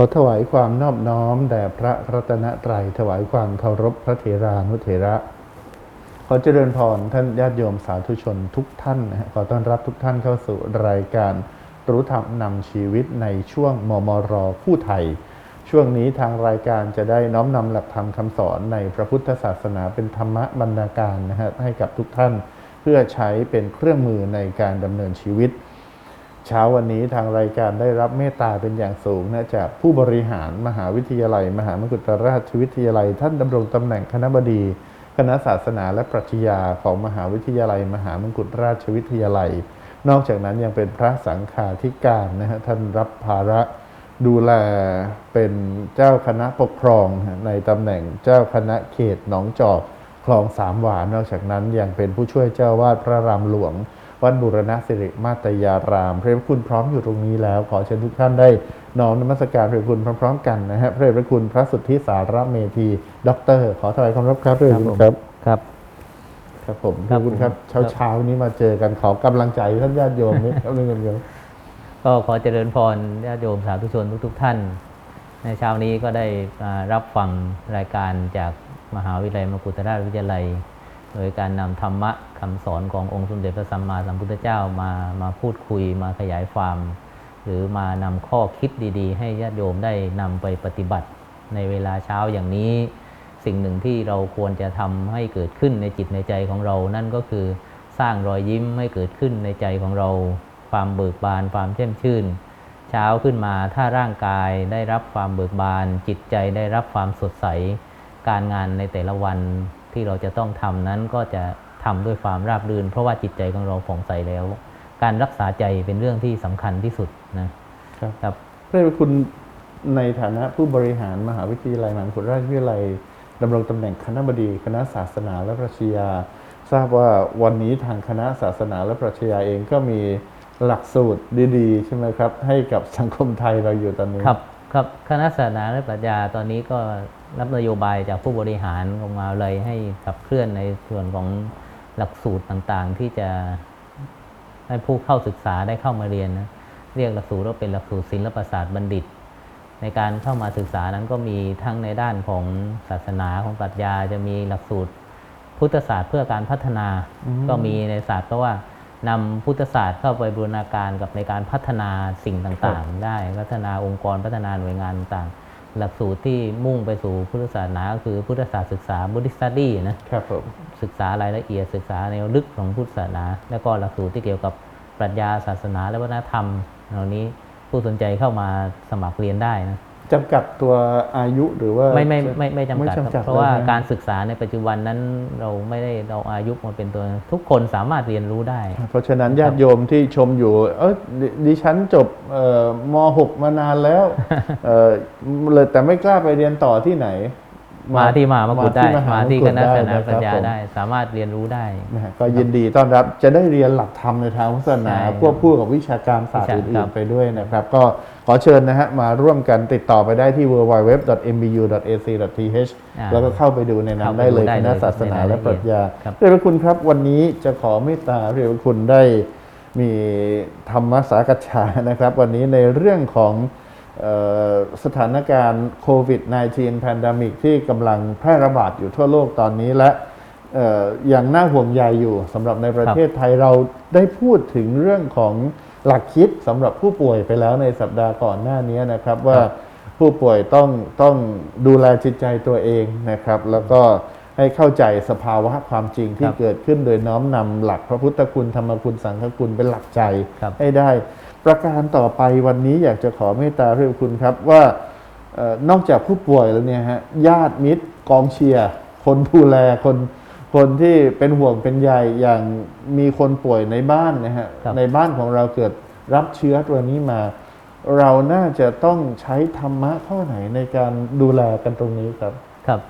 ขอถวายความนอบน้อมแด่พระรัตนตรัยถวายความเคารพพระเถรานุเถระ ขอเจริญพรท่านญาติโยมสาธุชนทุกท่านนะขอต้อนรับทุกท่านเข้าสู่รายการรู้ธรรมนำชีวิตในช่วงมมรคู่ไทย ช่วงนี้ทางรายการจะได้น้อมนำหลักธรรมคำสอนในพระพุทธศาสนาเป็นธรรมบรรณาการนะฮะให้กับทุกท่าน เพื่อใช้เป็นเครื่องมือในการดำเนินชีวิต เช้าวันนี้ทางรายการได้รับเมตตาเป็นอย่างสูงนะจากผู้บริหารมหาวิทยาลัย มหามกุฏราชวิทยาลัย ท่านดำรงตำแหน่งคณบดี คณะศาสนาและปรัชญาของมหาวิทยาลัย มหามกุฏราชวิทยาลัย นอกจากนั้นยังเป็นพระสังฆาธิการนะฮะท่านรับภาระดูแลเป็นเจ้าคณะปกครองในตำแหน่งเจ้าคณะเขตหนองจอกคลองสามหวาน นอกจากนั้นยังเป็นผู้ช่วยเจ้าวาดพระรามหลวง วัดบุรณสิริมาตยาราม พระเดชพระคุณพร้อมอยู่ตรงนี้แล้ว ขอเชิญทุกท่านได้น้อมนมัสการพระเดชพระคุณพร้อมๆกันนะฮะพระเดชพระคุณพระสุทธิสารเมธีด็อกเตอร์ขอถวายความรับครับพระเดชพระคุณครับครับครับผมขอบคุณครับเช้าเช้าๆนี้มาเจอกันขอกำลังใจท่านญาติโยมนิดครับนึงกันครับก็ขอเจริญพรญาติโยมสาธุชนทุกๆท่าน ในเช้านี้ก็ได้รับฟังรายการจากมหาวิทยาลัยมกุฏราชวิทยาลัย โดยการนำธรรมะคำสอนขององค์สมเด็จพระสัมมาสัมพุทธเจ้ามามาพูดคุยมาขยายความ หรือมานำข้อคิดดี ๆ ให้ญาติโยมได้นำไปปฏิบัติ ในเวลาเช้าอย่างนี้ สิ่งหนึ่งที่เราควรจะทำให้เกิดขึ้นในจิตในใจของเรา นั่นก็คือสร้างรอยยิ้มให้เกิดขึ้นในใจของเรา ความเบิกบานความแช่มชื่น เช้าขึ้นมาถ้าร่างกายได้รับความเบิกบาน จิตใจได้รับความสดใส การงานในแต่ละวัน ที่เราจะต้องทำนั้นก็จะทำด้วยความราบรื่น เพราะว่าจิตใจของเราผ่องใสแล้ว การรักษาใจเป็นเรื่องที่สำคัญที่สุดนะครับครับพระเดชพระคุณในฐานะผู้บริหารมหาวิทยาลัยมหามกุฏราชวิทยาลัยดำรงตำแหน่งคณบดีคณะศาสนาและปรัชญาทราบว่าวันนี้ทางคณะศาสนาและปรัชญาเองก็มีหลักสูตรดี ๆ ใช่ไหมครับ ให้กับสังคมไทยเราอยู่ตอนนี้ครับ ครับคณะศาสนาและปรัชญาตอนนี้ก็รับนโยบายจากผู้บริหารออกมาเลยให้ขับเคลื่อนในส่วนของหลักสูตรต่างๆ ที่จะให้ผู้เข้าศึกษาได้เข้ามาเรียนนะเรียกหลักสูตรว่าเป็นหลักสูตรศิลปศาสตร์บัณฑิต ในการเข้ามาศึกษานั้นก็มีทั้งในด้านของศาสนาของปรัชญาจะมีหลักสูตรพุทธศาสตร์เพื่อการพัฒนาอืมก็มีในศาสตร์ก็ว่า นำพุทธศาสตร์เข้าไปบูรณาการกับในการพัฒนาสิ่งต่างๆ ได้พัฒนาองค์กรพัฒนาหน่วยงานต่างๆหลักสูตรที่มุ่งไปสู่พุทธศาสนาก็คือพุทธศาสตร์ศึกษา Buddhist Study นะครับผมศึกษารายละเอียดศึกษาในลึกของพุทธศาสนา แล้วก็หลักสูตรที่เกี่ยวกับปรัชญาศาสนาและวัฒนธรรมเหล่านี้ผู้สนใจเข้ามาสมัครเรียนได้นะ จำกัดตัวอายุหรือว่าไม่ไม่ไม่ไม่จำกัดครับไม่จำกัดเพราะว่าเลยนะการศึกษาในปัจจุบันนั้นเราไม่ได้เราอายุมาเป็นตัวทุกคนสามารถเรียนรู้ได้ เพราะฉะนั้นญาติโยมที่ชมอยู่ เออดดิฉันจบเอ่อม .6 มานานแล้วเออเลยแต่ไม่กล้าไปเรียนต่อที่ไหนมาที่มหามกุฏได้มหมาที่กุคฏณะได้ศาสนานะปัญญาครับผมได้ สามารถเรียนรู้ได้นะฮะก็ยินดีต้อนรับจะได้เรียนหลักธรรมในทางพุทธศาสนาใช่ควบคู่กับวิชาการศาสตร์วิชาอื่ครันบๆไปด้วยนะครับ ก็ ขอเชิญนะฮะมาร่วมกันติดต่อไปได้ที่ www.mbu.ac.th อ่าแล้วก็เข้าไปดูในนั้นเข้าไปได้เลยดูได้คเลยณะศาสนาในรายละและปรัชญาครับเรียนคุณครับวันนี้จะขอเมตตาเรียนคุณได้มีธรรมสากชานะครับ วันนี้ในเรื่องของเอ่อสถานการณ์โควิด -19 pandemic ที่กำลังแพร่ระบาดอยู่ทั่วโลกตอนนี้และเอ่ออย่างน่าห่วงใยอยู่สำหรับในประเทศไทยเราได้พูดถึงเรื่องของ หลักคิดสำหรับผู้ป่วยไปแล้วในสัปดาห์ก่อนหน้านี้นะครับว่าผู้ป่วยต้องต้องดูแลจิตใจตัวเองนะครับ แล้วก็ให้เข้าใจสภาวะความจริงที่ครับเกิดขึ้นโดยน้อมนำหลักพระพุทธคุณธรรมคุณสังฆคุณเป็นหลักใจครับให้ได้ ประการต่อไปวันนี้อยากจะขอเมตตาเรียกคุณครับว่าเออนอกจากผู้ป่วยแล้วเนี่ยฮะญาติมิตรกองเชียร์คนดูแลคน คนที่เป็นห่วงเป็นใยอย่างมีคนป่วยในบ้านนะฮะครับในบ้านของเราเกิดรับเชื้อตัวนี้มา เราน่าจะต้องใช้ธรรมะข้อไหนในการดูแลกันตรงนี้ครับครับ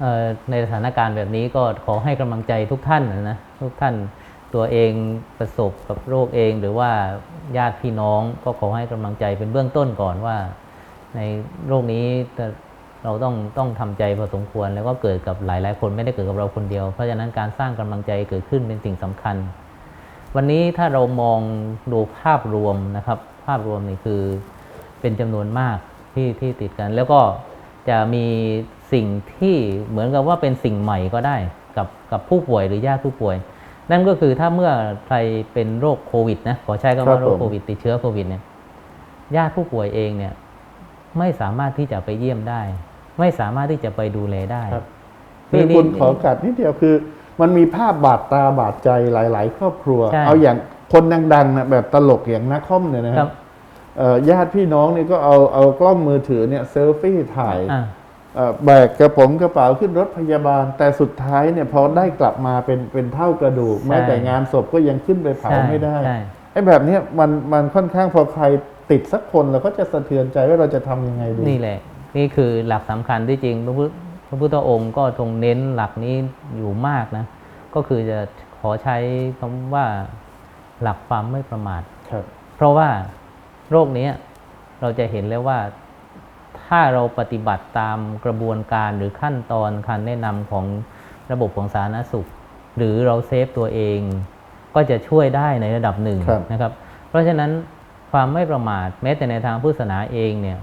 เอ่อในสถานการณ์แบบนี้ก็ขอให้กำลังใจทุกท่านนะนะทุกท่านตัวเองประสบกับโรคเองหรือว่าญาติพี่น้องก็ขอให้กำลังใจเป็นเบื้องต้นก่อนว่า ในโรคนี้ เราต้องต้องทำใจพอสมควร แล้วก็เกิดกับหลายๆ คนไม่ได้เกิดกับเราคนเดียว เพราะฉะนั้นการสร้างกำลังใจเกิดขึ้นเป็นสิ่งสำคัญ วันนี้ถ้าเรามองดูภาพรวมนะครับ ภาพรวมนี่คือเป็นจำนวนมากที่ที่ติดกัน แล้วก็จะมีสิ่งที่เหมือนกับว่าเป็นสิ่งใหม่ก็ได้กับกับผู้ป่วยหรือญาติผู้ป่วย นั่นก็คือถ้าเมื่อใครเป็นโรคโควิดนะขอใช้คำครัว่าบโรคผมโควิดติดเชื้อโควิดเนี่ยญาติผู้ป่วยเองเนี่ยไม่สามารถที่จะไปเยี่ยมได้ ไม่สามารถที่จะไปดูแลได้ครับนี่คือคุณนี่ขอกัดนิดเดียวคือ มันมีภาพบาดตาบาดใจหลาย ๆ ครอบครัวใช่เอาอย่างคนดังๆนะแบบตลกอย่างนักคอมเนี่ยนะคครัรับบเอ่อญาติพี่น้องเนี่ยก็เอาเอากล้องมือถือเนี่ยเซลฟี่ถ่ายอ่าเอ่อแบกกระผมกระเป๋าขึ้นรถพยาบาล แต่สุดท้ายเนี่ยพอได้กลับมาเป็นเป็นเท่ากระดูกใช่แม้แต่งานศพก็ยังขึ้นไปเผาใช่ไม่ได้ใช่ไอ้แบบเนี้ยมันมันค่อนข้างพอใครติดสักคนเราก็จะสะเทือนใจว่าเราจะทำยังไงดีนี่แหละ นี่คือหลักสำคัญที่จริง พระพุทธพระพุทธองค์ก็ทรงเน้นหลักนี้อยู่มากนะ ก็คือจะขอใช้คำว่าหลักความไม่ประมาทครับเพราะว่าโรคเนี้ยเราจะเห็นแล้วว่าถ้าเราปฏิบัติตามกระบวนการหรือขั้นตอนการแนะนำของระบบของสาธารณสุข หรือเราเซฟตัวเอง ก็จะช่วยได้ในระดับหนึ่งครับนะครับ เพราะฉะนั้นความไม่ประมาทแม้แต่ในทางพุทธศาสนาเองเนี่ย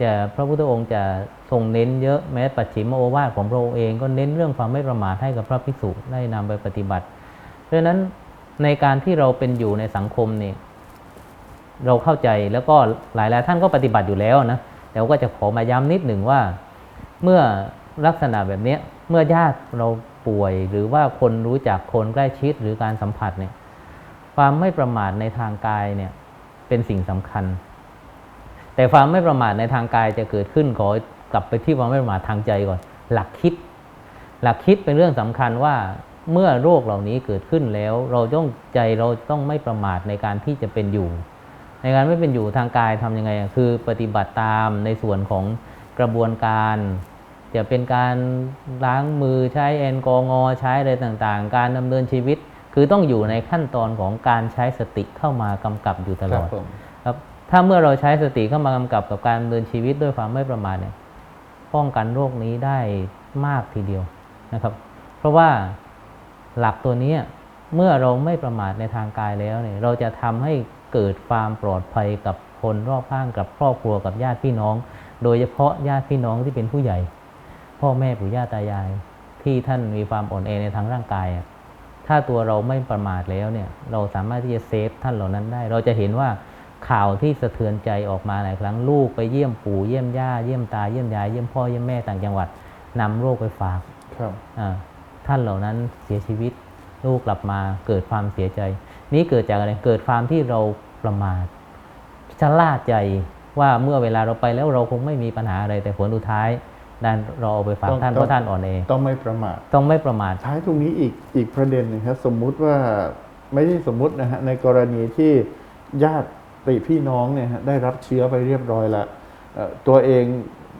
จะพระพุทธองค์จะทรงเน้นเยอะแม้ปัจฉิมโอวาทของพระองค์เองก็เน้นเรื่องความไม่ประมาทให้กับพระภิกษุได้นำไปปฏิบัติ เพราะฉะนั้นในการที่เราเป็นอยู่ในสังคมเนี่ยเราเข้าใจแล้วก็หลายหลายๆท่านก็ปฏิบัติอยู่แล้วนะแต่ว่าก็จะขอมาย้ำนิดหนึ่งว่า เมื่อลักษณะแบบนี้เมื่อญาติเราป่วยหรือว่าคนรู้จักคนใกล้ชิดหรือการสัมผัสเนี่ยความไม่ประมาทในทางกายเนี่ยเป็นสิ่งสำคัญ แต่ความไม่ประมาทในทางกายจะเกิดขึ้นขอกลับไปที่ความไม่ประมาททางใจก่อน หลักคิด หลักคิดเป็นเรื่องสำคัญว่าเมื่อโรคเหล่านี้เกิดขึ้นแล้ว เราต้องใจเราต้องไม่ประมาทในการที่จะเป็นอยู่ ในการไม่เป็นอยู่ทางกายทำยังไงคือปฏิบัติตามในส่วนของกระบวนการ จะเป็นการล้างมือใช้แอลกอฮอล์ใช้อะไรต่างๆ การดำเนินชีวิต คือต้องอยู่ในขั้นตอนของการใช้สติเข้ามากำกับอยู่ตลอดครับผม ถ้าเมื่อเราใช้สติเข้ามากำกับกับการดำเนินชีวิตด้วยความไม่ประมาทเนี่ยป้องกันโรคนี้ได้มากทีเดียวนะครับ เพราะว่าหลักตัวนี้เมื่อเราไม่ประมาทในทางกายแล้วเนี่ยเราจะทำให้เกิดความปลอดภัยกับคนรอบข้างกับครอบครัวกับญาติพี่น้อง โดยเฉพาะญาติพี่น้องที่เป็นผู้ใหญ่ พ่อแม่ปู่ย่าตายาย ที่ท่านมีความอ่อนแอในทางร่างกาย ถ้าตัวเราไม่ประมาทแล้วเนี่ยเราสามารถที่จะเซฟท่านเหล่านั้นได้ เราจะเห็นว่า ข่าวที่สะเทือนใจออกมาหลายครั้งลูกไปเยี่ยมปู่เยี่ยมย่าเยี่ยมตาเยี่ยมยายเยี่ยมพ่อเยี่ยมแม่ต่างจังหวัดนำโรคไปฝากครับอ่าท่านเหล่านั้นเสียชีวิตลูกกลับมาเกิดความเสียใจ นี่เกิดจากอะไรเกิดความที่เราประมาทชะล่าใจว่าเมื่อเวลาเราไปแล้วเราคงไม่มีปัญหาอะไรแต่ผลสุดท้ายดันเราเอาไปฝากต้องท่านต้องเพราะท่านอ่อนเองต้องไม่ประมาทต้องไม่ประมาทท้ายตรงนี้อีกอีกประเด็นหนึงครับสมมุติว่าไม่ใช่สมมุตินะฮะในกรณีที่ญาติ พี่น้องเนี่ยฮะได้รับเชื้อไปเรียบร้อยแล้วเอ่อตัวเอง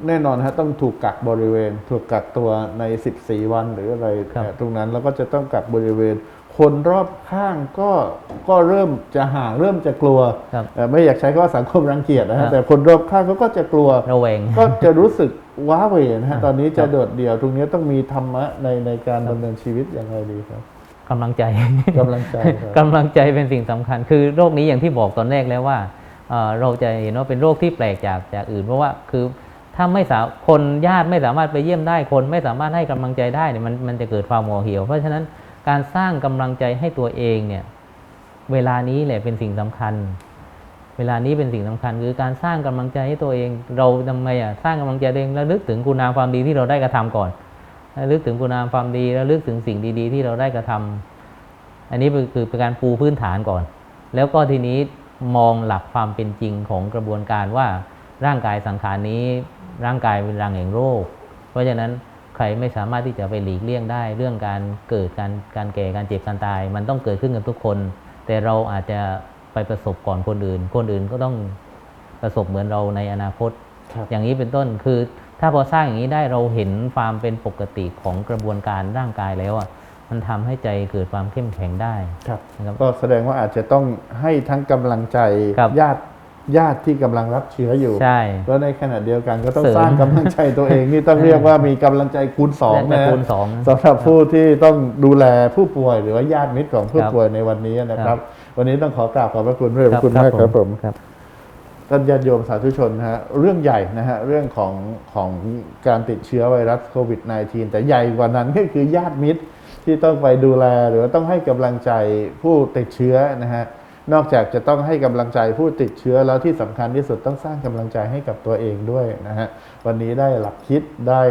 แน่นอนฮะต้องถูกกักบริเวณ ถูกกักตัวใน 14 วันหรืออะไรครับเอ่อตรงนั้นแล้วก็จะต้องกักบริเวณ คนรอบข้างก็ก็เริ่มจะห่างเริ่มจะกลัวครับเอ่อไม่อยากใช้คำว่าสังคมรังเกียจนะครัฮะบแต่คนรอบข้างเขาก็จะกลัวระแวงก็จะรู้สึกว้าเหวนะฮะอ่าตอนนี้ครัจะบโดดเดี่ยวตรงนี้ต้องมีธรรมะในในการดำเนินชีวิตอย่างไรดีครับ กำลังใจกำลังใจครับกำลังใจเป็นสิ่งสำคัญ คือโรคนี้อย่างที่บอกตอนแรกแล้วว่าเอ่อเราจะเห็นว่าเป็นโรคที่แปลกจากจากอื่น เพราะว่าคือถ้าไม่สาคนญาติไม่สามารถไปเยี่ยมได้คนไม่สามารถให้กำลังใจได้เนี่ยมันมันจะเกิดความโมเหี่ยว เพราะฉะนั้นการสร้างกำลังใจให้ตัวเองเนี่ยเวลานี้แหละเป็นสิ่งสำคัญ เวลานี้เป็นสิ่งสำคัญ คือการสร้างกำลังใจให้ตัวเอง เราทำไมอะสร้างกำลังใจตัวเองแล้วลึกถึงคุณงามความดีที่เราได้กระทำก่อน ระลึกถึงคุณงามความดีแล้วลึกถึงสิ่งดี ๆ ที่เราได้กระทำอันนี้คือคือเป็นการปูพื้นฐานก่อน แล้วก็ทีนี้มองหลักความเป็นจริงของกระบวนการว่าร่างกายสังขารนี้ร่างกายเป็นรังแห่งโรค เพราะฉะนั้นใครไม่สามารถที่จะไปหลีกเลี่ยงได้ เรื่องการเกิดการการแก่การเจ็บการตาย มันต้องเกิดขึ้นกับทุกคน แต่เราอาจจะไปประสบก่อนคนอื่น คนอื่นก็ต้องประสบเหมือนเราในอนาคตครับอย่างนี้เป็นต้นคือ ถ้าพอสร้างอย่างนี้ได้เราเห็นความเป็นปกติของกระบวนการร่างกายแล้วอะมันทำให้ใจเกิดความเข้มแข็งได้ครับนะครับก็แสดงว่าอาจจะต้องให้ทั้งกำลังใจครับญาติญาติที่กำลังรับเชื้ออยู่ใช่แล้วในขณะเดียวกันก็ต้องเสริมสร้างกำลังใจตัวเองนี่ต้องเรียกว่ามีกำลังใจคูณสองและนะคูณสองนะสำหรับผู้ที่ต้องดูแลผู้ป่วยหรือว่าญาติมิตรของผู้ครับป่วยในวันนี้นะคครัรับบวันนี้ต้องขอกราบขอบพระคุณด้วยขอบคุณครัมากครับผมครับต ท่านญาติโยมสาธุชนนะฮะเรื่องใหญ่นะฮะเรื่องของของการติดเชื้อไวรัสโควิด -19 แต่ใหญ่กว่านั้นก็คือญาติมิตรที่ต้องไปดูแลหรือว่าต้องให้กำลังใจผู้ติดเชื้อนะฮะนอกจากจะต้องให้กำลังใจผู้ติดเชื้อแล้วที่สำคัญที่สุดต้องสร้างกำลังใจให้กับตัวเองด้วยนะฮะวันนี้ได้หลักคิดได้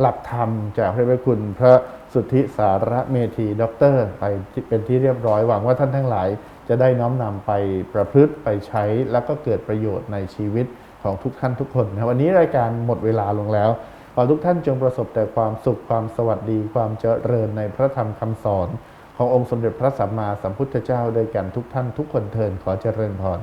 หลักธรรมจากพระเดชพคุณ พระสุทธิสารเมธีด็อกเตอร์ไปเป็นที่เรียบร้อยหวังว่าท่านทั้งหลาย จะได้น้อมนำไปประพฤติไปใช้แล้วก็เกิดประโยชน์ในชีวิตของทุกท่านทุกคนนะวันนี้รายการหมดเวลาลงแล้ว ขอทุกท่านจงประสบแต่ความสุขความสวัสดี ความเจริญในพระธรรมคำสอน ขององค์สมเด็จพระสัมมาสัมพุทธเจ้าด้วยกันทุกท่านทุกคนเทินขอเจริญพร